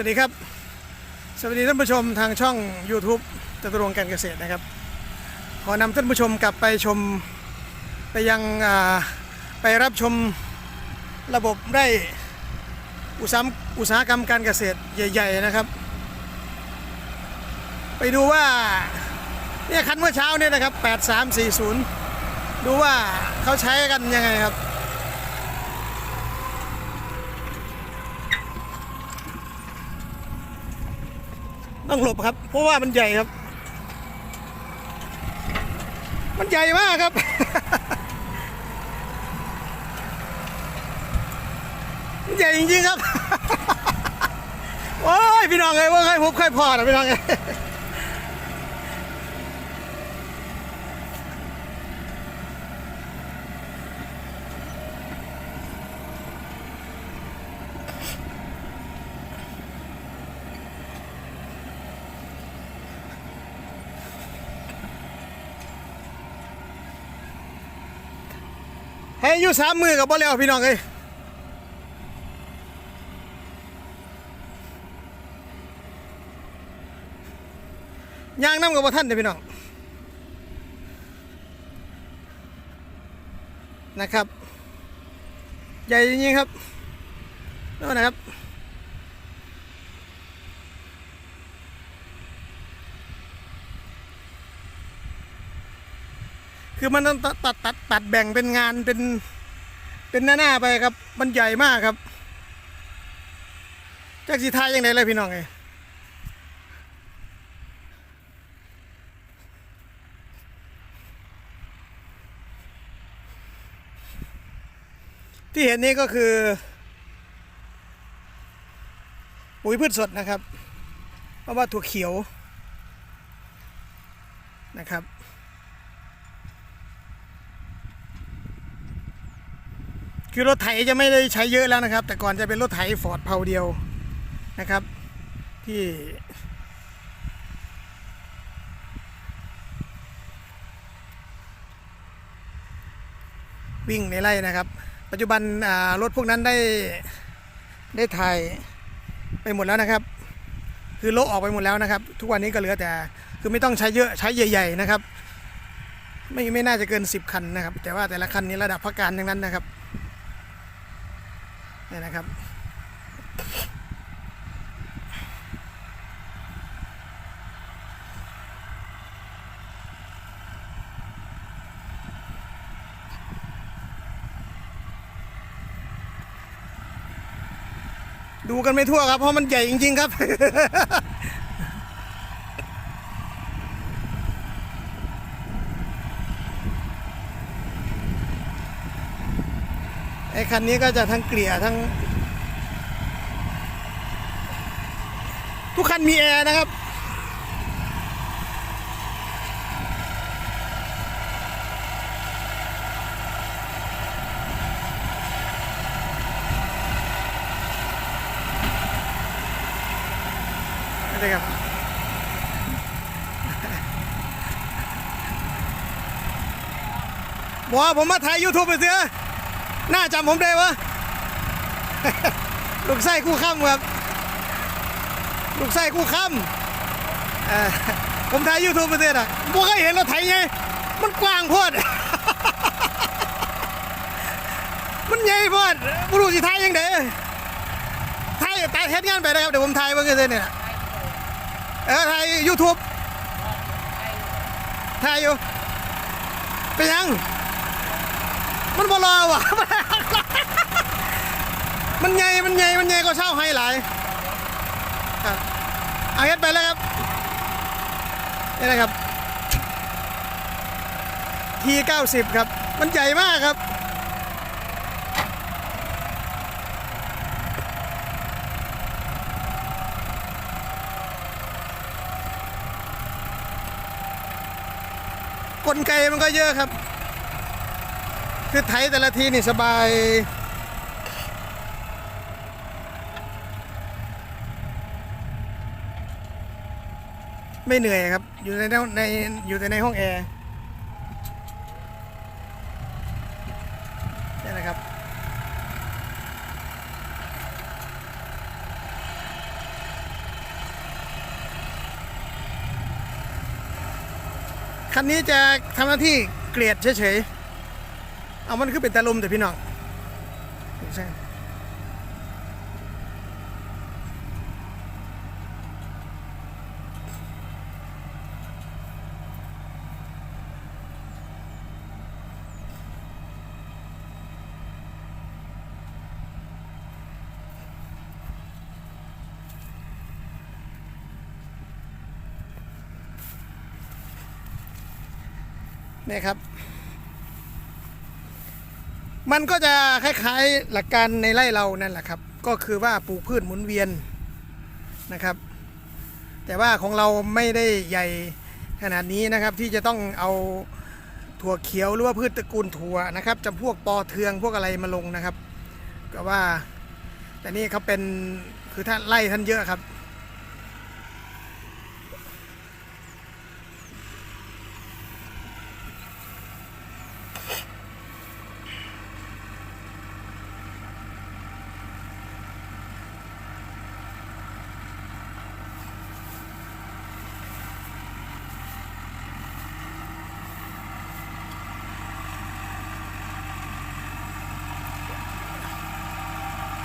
วัสดีครับ สวัสดีท่านผู้ชมทางช่อง YouTube จตุรงการเกษตรนะครับ ขอนำท่านผู้ชมกลับไปชมไปยังไปรับชมระบบไร่อุตสาหอุตสาหกรรมการเกษตรใหญ่ ๆนะครับ ไปดูว่าเนี่ยคันเมื่อเช้าเนี่ยนะครับ 8340 ดูว่าเขาใช้กันยังไงครับ ต้องหลบครับ เพราะว่ามันใหญ่ครับ มันใหญ่มากครับมใหญ่จริงๆครับ โอ้ยพี่น้องเอ้ยว่าใครพบใครพอนะพี่น้องเอ้ ให้อยู่สามมือกับบ่แล้วพี่น้องเอ้ยยางน้ำกับบ่ท่านเด้อพี่น้องนะครับ ใหญ่จริงๆครับนั่นนะครับ คือมันต้องตัดตัดตัดแบ่งเป็นงานเป็นเป็นหน้าหน้าไปครับ มันใหญ่มากครับจากสีทายยังไงเลยพี่น้องไงที่เห็นนี้ก็คือ ปุ๋ยพืชสดนะครับ เพราะว่าถั่วเขียวนะครับ คือรถไถจะไม่ได้ใช้เยอะแล้วนะครับ แต่ก่อนจะเป็นรถไถฟอร์ดเพาเดียวนะครับ ที่ วิ่งในไร่นะครับ ปัจจุบันรถพวกนั้นได้ได้ถ่ายไปหมดแล้วนะครับ คือโลออกไปหมดแล้วนะครับ ทุกวันนี้ก็เหลือแต่คือไม่ต้องใช้เยอะใช้ใหญ่ ๆ นะครับ ไม่ไม่น่าจะเกิน 10 คันนะครับ แต่ว่าแต่ละคันนี้ระดับพักการทั้งนั้นนะครับ นี่นะครับดูกันไม่ทั่วครับ เพราะมันใหญ่จริง ๆ ครับ อ้คันนี้ก็จะทั้งเกลี่ยทั้ง ทุกคันมีแอร์นะครับนี่ครับบอกผมมาถ่ายยูทูบไปเสือ หน้าจำผมได้วะลูกไส้กู้ข้ามครับลูกไส้กู้ข้ามเอ่อผมถ่ายยูทูบไปเสืออะบ่เคยเห็นรถไถไงมันกว้างโพอดมันใหญ่โพอดบุรุษสิถ่ายยังไงถ่ายตายเฮ็ดงานไปนะครับเดี๋ยวผมถ่ายเบิ่งกันเลยเนี่ยเออถ่ายยูทูบถ่ายอยู่เป็นยัง มันบอรอว่ะ มันใหญ่ มันใหญ่ มันใหญ่ก็เช่าให้หลายเอาเฮ็ดไปแล้วครับ นี่นะครับ ที90ครับ มันใหญ่มากครับ กลไกมันก็เยอะครับ คือไถแต่ละทีนี่สบาย ไม่เหนื่อยครับ อยู่ในในอยู่แต่ในห้องแอร์นี่นะครับ คันนี้จะทำหน้าที่เกลียดเฉยๆ เอามันคือเป็นตะลุมแต่พี่น้องใช่นี่ครับ มันก็จะคล้ายๆหลักการในไร่เรานั่นแหละครับ ก็คือว่าปลูกพืชหมุนเวียนนะครับ แต่ว่าของเราไม่ได้ใหญ่ขนาดนี้นะครับที่จะต้องเอาถั่วเขียวหรือว่าพืชตระกูลถั่วนะครับจำพวกปอเทืองพวกอะไรมาลงนะครับ ก็ว่าแต่นี่เขาเป็นคือท่านไล่ท่านเยอะครับ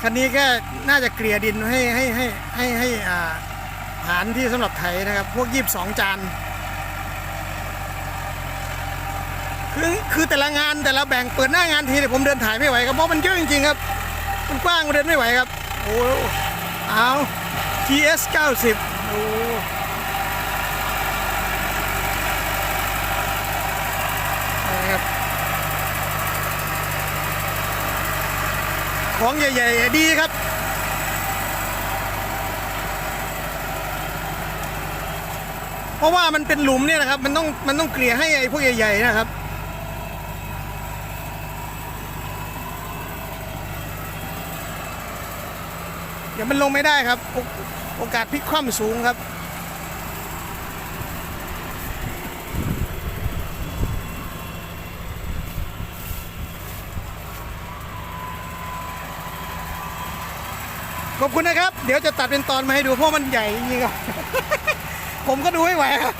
คันนี้ก็น่าจะเกลี่ยดินให้ให้ให้ให้ให้อ่าฐานที่สำหรับไถนะครับ พวกยีบสองจานคือคือแต่ละงานแต่ละแบ่งเปิดหน้างานทีเนี่ยผมเดินถ่ายไม่ไหวครับเพราะมันเยอะจริงๆครับ มันกว้างมันเดินไม่ไหวครับ โอ้เอา GS 90 โอ้นะครับ ของใหญ่ๆดีครับ เพราะว่ามันเป็นหลุมเนี่ยนะครับ มันต้องมันต้องเกลี่ยให้ไอ้พวกใหญ่ๆนะครับเดี๋ยวมันลงไม่ได้ครับ โอกาสพลิกคว่ำสูงครับ ขอบคุณนะครับ เดี๋ยวจะตัดเป็นตอนมาให้ดูเพราะมันใหญ่จริงๆครับ ผมก็ดูไม่ไหวครับ